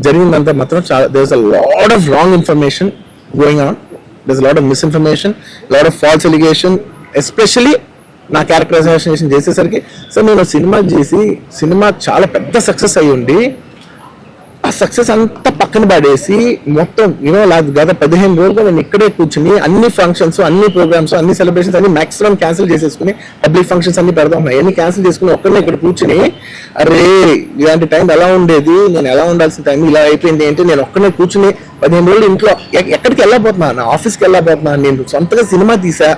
జరిగిందంతా మాత్రం చాలా there's a lot of wrong information going on there's lot of misinformation lot of false allegation especially నా characterisation చేసేసరికి. So నేను cinema చేసి సినిమా చాలా పెద్ద సక్సెస్ అయ్యి ఉండి ఆ సక్సెస్ అంతా పక్కన పడేసి మొత్తం యూనో గత పదిహేను రోజులు నేను ఇక్కడే కూర్చుని అన్ని ఫంక్షన్స్ అన్ని ప్రోగ్రామ్స్ అన్ని సెలబ్రేషన్స్ అన్ని మాక్సిమం క్యాన్సిల్ చేసేసుకుని పబ్లిక్ ఫంక్షన్స్ అన్ని పెడదాం. అన్ని క్యాన్సిల్ చేసుకుని ఒక్కనే ఇక్కడ కూర్చుని అరే ఇలాంటి టైం ఎలా ఉండేది? నేను ఎలా ఉండాల్సిన టైం ఇలా అయిపోయింది ఏంటి? నేను ఒక్కనే కూర్చుని పదిహేను రోజులు ఇంట్లో ఎక్కడికి వెళ్ళబోతున్నా? నా ఆఫీస్కి వెళ్ళబోతున్నా? నేను సొంతగా సినిమా తీసా.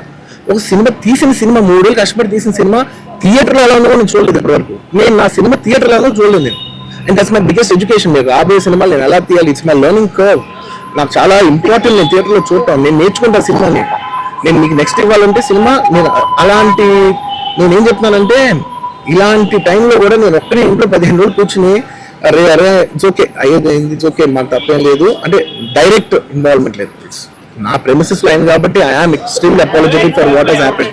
ఒక సినిమా తీసిన సినిమా మూడు రోజులు కష్టపడి తీసిన సినిమా థియేటర్లో ఎలా ఉందో నేను చూడలేదు ఇప్పటివరకు. నేను నా సినిమా థియేటర్లో చూడలేదు నేను. And that's my biggest education మీరు రాబోయే సినిమాలు నేను ఎలా తీయాలి? ఇట్స్ మై లెర్నింగ్ కర్వ్ నాకు చాలా ఇంపార్టెంట్ నేను థియేటర్లో చూడటం. నేను నేర్చుకుంటా సినిమాని. నేను మీకు నెక్స్ట్ ఇవ్వాలంటే సినిమా నేను అలాంటి నేను ఏం చెప్తున్నానంటే ఇలాంటి టైంలో కూడా నేను ఒక్కనే ఇంట్లో పదిహేను రోజులు కూర్చుని అరే అరే ఇట్స్ ఓకే అయ్యేది ఇట్స్ ఓకే మాకు తప్పేం లేదు. అంటే డైరెక్ట్ ఇన్వాల్వ్మెంట్ లేదు. నా ప్రెమిసెస్లో అయింది కాబట్టి I am extremely apologetic for what has happen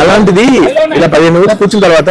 అలాంటిది ఇలా పదిహేను రోజులు కూర్చున్న తర్వాత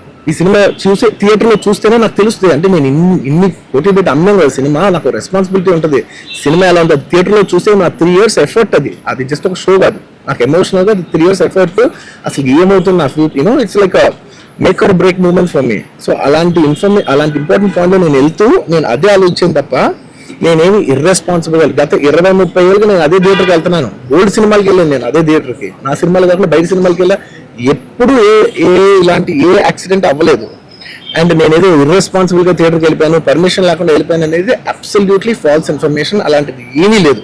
ఈ సినిమా చూసే థియేటర్లో చూస్తేనే నాకు తెలుస్తుంది. అంటే నేను ఇన్ని ఇన్ని కోటి పెట్టి అన్నాం కదా సినిమా నాకు రెస్పాన్సిబిలిటీ ఉంటుంది. సినిమా ఎలా ఉంటుంది థియేటర్లో చూస్తే నా త్రీ ఇయర్స్ ఎఫర్ట్ అది. అది జస్ట్ ఒక షో కాదు. నాకు ఎమోషనల్గా త్రీ ఇయర్స్ ఎఫర్ట్ అసలు ఏమవుతుంది నా future you know it's like make or break moment for me so అలాంటి ఇన్ఫర్మే అలాంటి ఇంపార్టెంట్ పాయింట్లో నేను వెళ్తూ నేను అదే ఆలోచించాను తప్ప నేనేమి ఇర్రెస్పాన్సిబుల్ గత ఇరవై ముప్పై ఏళ్ళకి నేను అదే థియేటర్కి వెళ్తున్నాను. ఓల్డ్ సినిమాలకి వెళ్ళాను నేను అదే థియేటర్కి నా సినిమాలు కాకుండా బయట సినిమాలకి వెళ్ళా. ఎప్పుడు ఏ ఏ ఇలాంటి ఏ యాక్సిడెంట్ అవ్వలేదు. అండ్ నేనేదో ఇర్రెస్పాన్సిబుల్గా థియేటర్కి వెళ్ళిపోయాను. పర్మిషన్ లేకుండా వెళ్ళిపోయాను అనేది అబ్సల్యూట్లీ ఫాల్స్ ఇన్ఫర్మేషన్ అలాంటిది ఏమీ లేదు.